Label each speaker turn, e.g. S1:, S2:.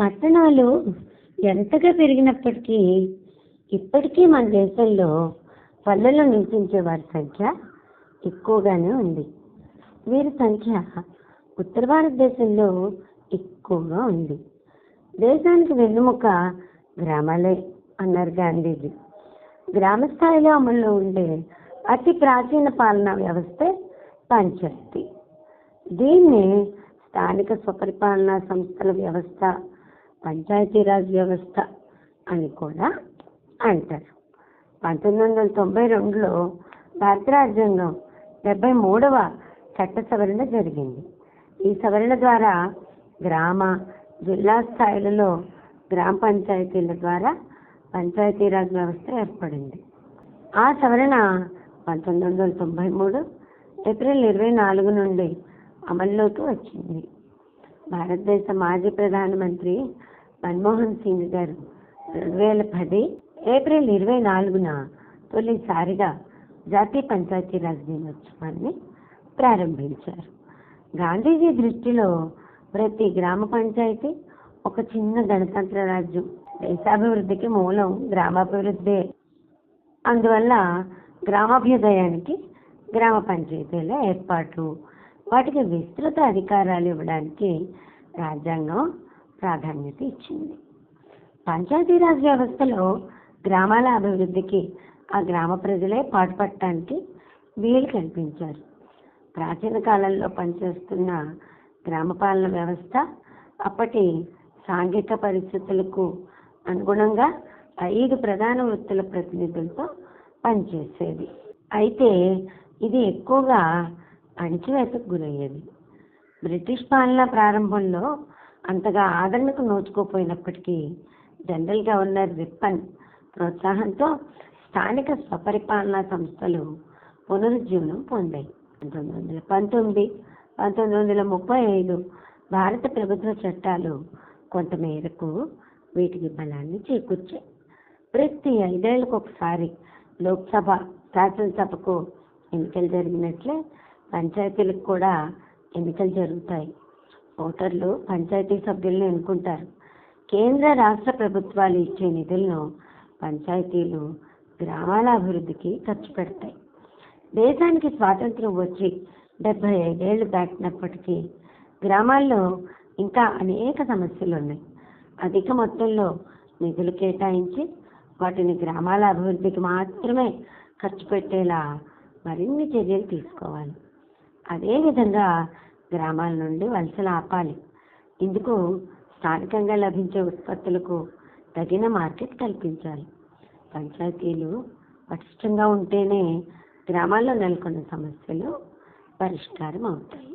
S1: పట్టణాలు ఎంతగా పెరిగినప్పటికీ ఇప్పటికీ మన దేశంలో పల్లెల్లో నివసించే వారి సంఖ్య ఎక్కువగానే ఉంది. వీరి సంఖ్య ఉత్తర భారతదేశంలో ఎక్కువగా ఉంది. దేశానికి వెన్నుముక గ్రామాలే అన్నారు గాంధీజీ. గ్రామ స్థాయిలో అమల్లో ఉండే అతి ప్రాచీన పాలనా వ్యవస్థ పంచాయతీ. దీన్ని స్థానిక స్వపరిపాలనా సంస్థల వ్యవస్థ పంచాయతీరాజ్ వ్యవస్థ అని కూడా అంటారు. పంతొమ్మిది వందల తొంభై రెండులో భారత రాజ్యాంగం డెబ్బై మూడవ చట్ట సవరణ జరిగింది. ఈ సవరణ ద్వారా గ్రామ జిల్లా స్థాయిలలో గ్రామ పంచాయతీల ద్వారా పంచాయతీరాజ్ వ్యవస్థ ఏర్పడింది. ఆ సవరణ పంతొమ్మిది వందల తొంభై మూడు ఏప్రిల్ ఇరవై నాలుగు నుండి అమల్లోకి వచ్చింది. భారతదేశ మాజీ ప్రధానమంత్రి మన్మోహన్ సింగ్ గారు రెండు వేల పది ఏప్రిల్ ఇరవై నాలుగున తొలిసారిగా జాతీయ పంచాయతీరాజ్ దినోత్సవాన్ని ప్రారంభించారు. గాంధీజీ దృష్టిలో ప్రతి గ్రామ పంచాయతీ ఒక చిన్న గణతంత్ర రాజ్యం. దేశాభివృద్ధికి మూలం గ్రామాభివృద్ధే. అందువల్ల గ్రామాభ్యుదయానికి గ్రామ పంచాయతీల ఏర్పాటు వాటికి విస్తృత అధికారాలు ఇవ్వడానికి రాజ్యాంగం ప్రాధాన్యత ఇచ్చింది. పంచాయతీరాజ్ వ్యవస్థలో గ్రామాల అభివృద్ధికి ఆ గ్రామ ప్రజలే పాటుపడటానికి వీలు కల్పించారు. ప్రాచీన కాలంలో పనిచేస్తున్న గ్రామపాలన వ్యవస్థ అప్పటి సాంఘిక పరిస్థితులకు అనుగుణంగా ఐదు ప్రధాన వృత్తుల ప్రతినిధులతో పనిచేసేది. అయితే ఇది ఎక్కువగా అణచివేతకు గురయ్యేది. బ్రిటిష్ పాలన ప్రారంభంలో అంతగా ఆదరణకు నోచుకోపోయినప్పటికీ జనరల్ గవర్నర్ రిప్పన్ ప్రోత్సాహంతో స్థానిక స్వపరిపాలనా సంస్థలు పునరుజ్జీవనం పొందాయి. పంతొమ్మిది వందల పంతొమ్మిది పంతొమ్మిది వందల ముప్పై ఐదు భారత ప్రభుత్వ చట్టాలు కొంతమేరకు వీటికి బలాన్ని చేకూర్చాయి. ప్రతి ఐదేళ్ళకు ఒకసారి లోక్సభ శాసనసభకు ఎన్నికలు జరిగినట్లే పంచాయతీలకు కూడా ఎన్నికలు జరుగుతాయి. ఓటర్లు పంచాయతీ సభ్యులను ఎన్నుకుంటారు. కేంద్ర రాష్ట్ర ప్రభుత్వాలు ఇచ్చే నిధులను పంచాయతీలు గ్రామాల అభివృద్ధికి ఖర్చు పెడతాయి. దేశానికి స్వాతంత్రం వచ్చి డెబ్బై ఐదేళ్ళు దాటినప్పటికీ గ్రామాల్లో ఇంకా అనేక సమస్యలు ఉన్నాయి. అధిక మొత్తంలో నిధులు కేటాయించి వాటిని గ్రామాల అభివృద్ధికి మాత్రమే ఖర్చు పెట్టేలా మరిన్ని చర్యలు తీసుకోవాలి. అదేవిధంగా గ్రామాల నుండి వలసలు ఆపాలి. ఇందుకు స్థానికంగా లభించే ఉత్పత్తులకు తగిన మార్కెట్ కల్పించాలి. పంచాయతీలు పటిష్టంగా ఉంటేనే గ్రామాల్లో నెలకొన్న సమస్యలు పరిష్కారం అవుతాయి